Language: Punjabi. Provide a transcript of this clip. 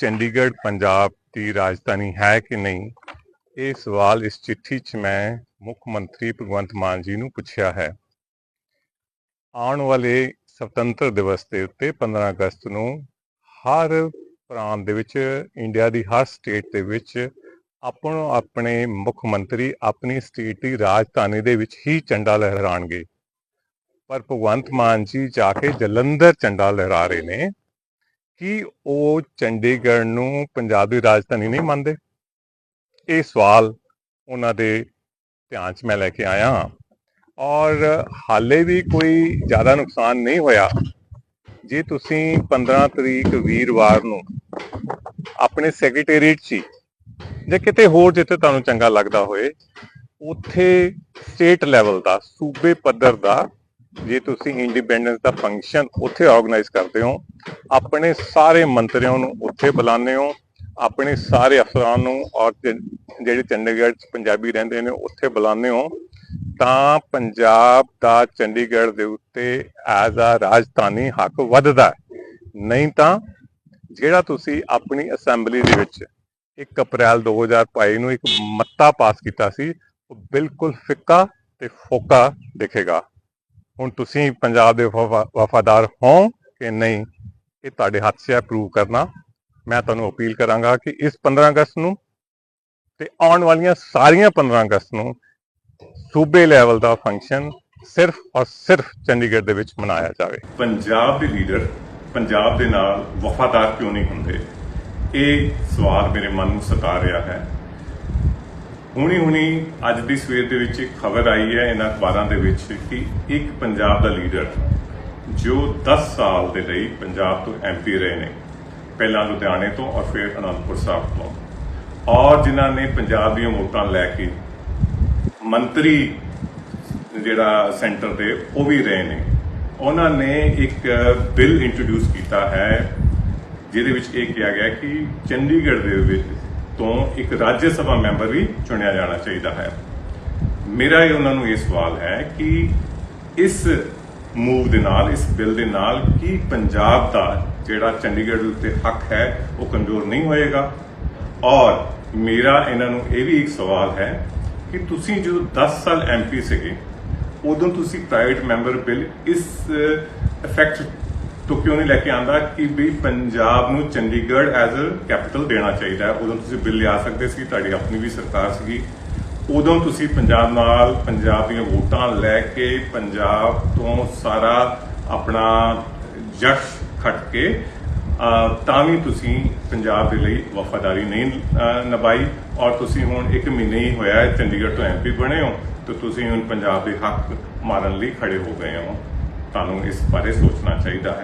ਚੰਡੀਗੜ੍ਹ, ਪੰਜਾਬ ਦੀ ਰਾਜਧਾਨੀ ਹੈ ਕਿ ਨਹੀਂ? ਇਹ ਸਵਾਲ ਇਸ ਚਿੱਠੀ 'ਚ ਮੈਂ ਮੁੱਖ ਮੰਤਰੀ ਭਗਵੰਤ ਮਾਨ ਜੀ ਨੂੰ ਪੁੱਛਿਆ ਹੈ। ਆਉਣ ਵਾਲੇ ਸੁਤੰਤਰ ਦਿਵਸ ਦੇ ਉੱਤੇ 15 ਅਗਸਤ ਨੂੰ ਹਰ ਪ੍ਰਾਂਤ ਦੇ ਵਿੱਚ, ਇੰਡੀਆ ਦੀ ਹਰ ਸਟੇਟ ਦੇ ਵਿੱਚ ਆਪਣੋ ਆਪਣੇ ਮੁੱਖ ਮੰਤਰੀ ਆਪਣੀ ਸਟੇਟ ਦੀ ਰਾਜਧਾਨੀ ਦੇ ਵਿੱਚ ਹੀ ਝੰਡਾ ਲਹਿਰਾਣਗੇ ਪਰ ਭਗਵੰਤ ਮਾਨ ਜੀ ਜਾ ਕੇ ਜਲੰਧਰ ਝੰਡਾ ਲਹਿਰਾ ਰਹੇ ਨੇ। ਕੀ ਉਹ ਚੰਡੀਗੜ੍ਹ ਨੂੰ ਪੰਜਾਬ ਦੀ ਰਾਜਧਾਨੀ ਨਹੀਂ ਮੰਨਦੇ? ਇਹ ਸਵਾਲ ਉਹਨਾਂ ਦੇ ਧਿਆਨ 'ਚ ਮੈਂ ਲੈ ਕੇ ਆਇਆ ਹਾਂ। ਔਰ ਹਾਲੇ ਵੀ ਕੋਈ ਜ਼ਿਆਦਾ ਨੁਕਸਾਨ ਨਹੀਂ ਹੋਇਆ। ਜੇ ਤੁਸੀਂ 15 ਤਰੀਕ ਵੀਰਵਾਰ ਨੂੰ ਆਪਣੇ ਸੈਕਟਰੀਏਟ 'ਚ ਹੀ ਜਾਂ ਕਿਤੇ ਹੋਰ ਜਿੱਥੇ ਤੁਹਾਨੂੰ ਚੰਗਾ ਲੱਗਦਾ ਹੋਏ, ਉੱਥੇ ਸਟੇਟ ਲੈਵਲ ਦਾ, ਸੂਬੇ ਪੱਧਰ ਦਾ ਜੇ ਤੁਸੀਂ ਇੰਡੀਪੈਂਡੈਂਸ ਦਾ ਫੰਕਸ਼ਨ ਉੱਥੇ ਆਰਗੇਨਾਈਜ਼ ਕਰਦੇ ਹੋ, ਆਪਣੇ ਸਾਰੇ ਮੰਤਰੀਆਂ ਨੂੰ ਉੱਥੇ ਬੁਲਾਉਂਦੇ ਹੋ, ਆਪਣੇ ਸਾਰੇ ਅਫਸਰਾਂ ਨੂੰ ਔਰ ਜਿਹੜੇ ਚੰਡੀਗੜ੍ਹ 'ਚ ਪੰਜਾਬੀ ਰਹਿੰਦੇ ਨੇ ਉੱਥੇ ਬੁਲਾਉਂਦੇ ਹੋ, ਤਾਂ ਪੰਜਾਬ ਦਾ ਚੰਡੀਗੜ੍ਹ ਦੇ ਉੱਤੇ ਐਜ਼ ਆ ਰਾਜਧਾਨੀ ਹੱਕ ਵੱਧਦਾ ਨਹੀਂ ਤਾਂ ਜਿਹੜਾ ਤੁਸੀਂ ਆਪਣੀ ਅਸੈਂਬਲੀ ਦੇ ਵਿੱਚ 1 ਅਪ੍ਰੈਲ 2022 ਨੂੰ ਇੱਕ ਮੱਤਾ ਪਾਸ ਕੀਤਾ ਸੀ, ਉਹ ਬਿਲਕੁਲ ਫਿੱਕਾ ਤੇ ਫੋਕਾ ਦਿਖੇਗਾ। ਹੁਣ ਤੁਸੀਂ ਪੰਜਾਬ ਦੇ ਵਫਾ- ਵਫਾਦਾਰ ਹੋ ਕਿ ਨਹੀਂ, ਇਹ ਤੁਹਾਡੇ ਹੱਥ 'ਚ ਹੈ ਪ੍ਰੂਵ ਕਰਨਾ। ਮੈਂ ਤੁਹਾਨੂੰ ਅਪੀਲ ਕਰਾਂਗਾ ਕਿ ਇਸ 15 ਅਗਸਤ ਨੂੰ ਤੇ ਆਉਣ ਵਾਲੀਆਂ ਸਾਰੀਆਂ 15 ਅਗਸਤ ਨੂੰ ਸੂਬੇ ਲੈਵਲ ਦਾ ਫੰਕਸ਼ਨ ਸਿਰਫ ਔਰ ਸਿਰਫ ਚੰਡੀਗੜ੍ਹ ਦੇ ਵਿੱਚ ਮਨਾਇਆ ਜਾਵੇ। ਪੰਜਾਬ ਦੇ ਲੀਡਰ ਪੰਜਾਬ ਦੇ ਨਾਲ ਵਫਾਦਾਰ ਕਿਉਂ ਨਹੀਂ ਹੁੰਦੇ? ਇਹ ਸਵਾਲ ਮੇਰੇ ਮਨ ਨੂੰ ਸਤਾ ਰਿਹਾ ਹੈ। ਹੁਣੀ ਹੁਣੀ ਅੱਜ ਦੀ ਸਵੇਰ ਦੇ ਵਿੱਚ ਇੱਕ ਖਬਰ ਆਈ ਹੈ ਇਹਨਾਂ ਅਖਬਾਰਾਂ ਦੇ ਵਿੱਚ ਕਿ ਇੱਕ ਪੰਜਾਬ ਦਾ ਲੀਡਰ ਜੋ 10 ਸਾਲ ਦੇ ਲਈ ਪੰਜਾਬ ਤੋਂ ਐਮਪੀ ਰਹੇ ਨੇ, ਪਹਿਲਾਂ ਲੁਧਿਆਣੇ ਤੋਂ ਔਰ ਫਿਰ ਅਨੰਦਪੁਰ ਸਾਹਿਬ ਤੋਂ। ਔਰ ਜਿਨ੍ਹਾਂ ਨੇ ਪੰਜਾਬ ਦੀਆਂ ਵੋਟਾਂ ਲੈ ਕੇ ਮੰਤਰੀ ਜਿਹੜਾ ਸੈਂਟਰ 'ਤੇ ਉਹ ਵੀ ਰਹੇ ਨੇ। ਉਹਨਾਂ ਨੇ ਇੱਕ ਬਿੱਲ ਇੰਟਰੋਡਿਊਸ ਕੀਤਾ ਹੈ, ਜਿਹਦੇ ਵਿੱਚ ਇਹ ਕਿਹਾ ਗਿਆ ਕਿ ਚੰਡੀਗੜ੍ਹ ਦੇ ਵਿੱਚ ਤੋਂ ਇੱਕ ਰਾਜ ਸਭਾ ਮੈਂਬਰ ਵੀ ਚੁਣਿਆ ਜਾਣਾ ਚਾਹੀਦਾ ਹੈ। ਮੇਰਾ ਇਹ ਉਹਨਾਂ ਨੂੰ ਇਹ ਸਵਾਲ ਹੈ ਕਿ ਇਸ ਮੂਵ ਦੇ ਨਾਲ, ਇਸ ਬਿੱਲ ਦੇ ਨਾਲ ਕੀ ਪੰਜਾਬ ਦਾ ਜਿਹੜਾ ਚੰਡੀਗੜ੍ਹ ਦੇ ਉੱਤੇ ਹੱਕ ਹੈ, ਉਹ ਕਮਜ਼ੋਰ ਨਹੀਂ ਹੋਏਗਾ? ਔਰ ਮੇਰਾ ਇਹਨਾਂ ਨੂੰ ਇਹ ਵੀ ਇੱਕ ਸਵਾਲ ਹੈ ਕਿ ਤੁਸੀਂ ਜਦੋਂ 10 ਸਾਲ ਐਮਪੀ ਸੀਗੇ, ਉਦੋਂ ਤੁਸੀਂ ਪ੍ਰਾਈਵੇਟ ਮੈਂਬਰ ਬਿੱਲ ਇਸ ਇਫੈਕਟ ਤੋਂ ਕਿਉਂ ਨਹੀਂ ਲੈ ਕੇ ਆਂਦਾ ਕਿ ਵੀ ਪੰਜਾਬ ਨੂੰ ਚੰਡੀਗੜ੍ਹ ਐਜ਼ ਅ ਕੈਪੀਟਲ ਦੇਣਾ ਚਾਹੀਦਾ ਹੈ? ਉਦੋਂ ਤੁਸੀਂ ਬਿੱਲ ਲਿਆ ਸਕਦੇ ਸੀ, ਤੁਹਾਡੀ ਆਪਣੀ ਵੀ ਸਰਕਾਰ ਸੀਗੀ। ਉਦੋਂ ਤੁਸੀਂ ਪੰਜਾਬ ਨਾਲ ਪੰਜਾਬ ਦੀਆਂ ਵੋਟਾਂ ਲੈ ਕੇ ਪੰਜਾਬ ਤੋਂ ਸਾਰਾ ਆਪਣਾ ਜਸ਼ ਖੱਟ ਕੇ ਤਾਂ ਵੀ ਤੁਸੀਂ ਪੰਜਾਬ ਦੇ ਲਈ ਵਫਾਦਾਰੀ ਨਹੀਂ ਨਿਭਾਈ ਔਰ ਤੁਸੀਂ ਹੁਣ ਇੱਕ ਮਹੀਨੇ ਹੀ ਹੋਇਆ ਹੈ, ਚੰਡੀਗੜ੍ਹ ਤੋਂ ਐਮਪੀ ਬਣੇ ਹੋ, ਤੇ ਤੁਸੀਂ ਹੁਣ ਪੰਜਾਬ ਦੇ ਹੱਕ ਮਾਰਨ ਲਈ ਖੜੇ ਹੋ ਗਏ ਹੋ। ਤੁਹਾਨੂੰ ਇਸ ਬਾਰੇ ਸੋਚਣਾ ਚਾਹੀਦਾ ਹੈ।